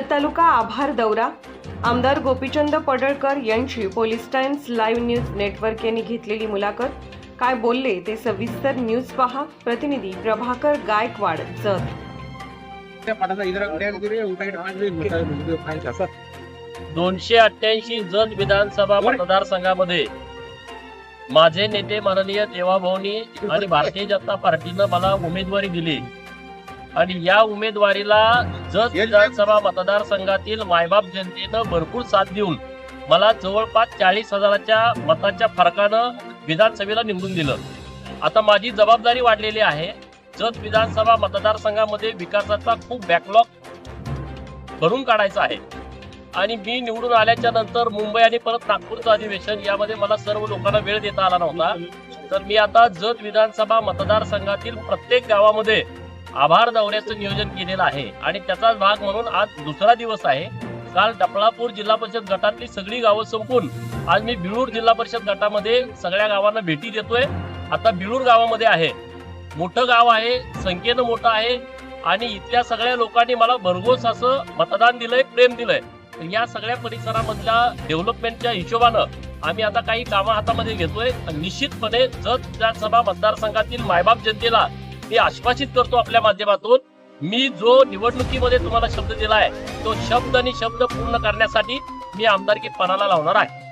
तालुका आभार दौरा. आमदार गोपीचंद पडळकर यांची police times live news network यांनी घेतलेली मुलाखत. काय बोलले ते सविस्तर न्यूज पहा. प्रतिनिधी प्रभाकर गायकवाड जत. दोनशे अठ्ठ्याऐंशी जत विधानसभा मतदारसंघामध्ये माझे नेते माननीय देवाभाऊनी आणि भारतीय जनता पार्टीनं मला उमेदवारी दिली. आणि या उमेदवारीला जत विधानसभा मतदारसंघातील मायबाप जनतेनं भरपूर साथ देऊन मला जवळपास चाळीस हजाराच्या मताच्या फरकानं विधानसभेला निवडून दिलं. आता माझी जबाबदारी वाढलेली आहे. जत विधानसभा मतदारसंघामध्ये विकासाचा खूप बॅकलॉग भरून काढायचा आहे. आणि मी निवडून आल्याच्यानंतर मुंबई आणि परत नागपूरचं अधिवेशन यामध्ये मला सर्व लोकांना वेळ देता आला नव्हता. तर मी आता जत विधानसभा मतदारसंघातील प्रत्येक गावामध्ये आभार दौऱ्याचं नियोजन केलेलं आहे. आणि त्याचाच भाग म्हणून आज दुसरा दिवस आहे. काल डपळापूर जिल्हा परिषद गटातली सगळी गावं संपून आज मी बिळूर जिल्हा परिषद गटामध्ये सगळ्या गावांना भेटी देतोय. आता बिळूर गावामध्ये आहे. मोठं गाव आहे संख्येनं मोठं आहे. आणि इथल्या सगळ्या लोकांनी मला भरघोस असं मतदान दिलंय प्रेम दिलंय. या सगळ्या परिसरामधल्या डेव्हलपमेंटच्या हिशोबानं आम्ही आता काही कामं हातामध्ये घेतोय. निश्चितपणे जत विधानसभा मतदारसंघातील मायबाप जनतेला मी आश्वासित करतो आपल्या माध्यमातून मी जो निवडणुकीमध्ये तुम्हाला शब्द दिला आहे तो शब्द आणि शब्द पूर्ण करण्यासाठी मी आमदारकी पणाला लावणार आहे.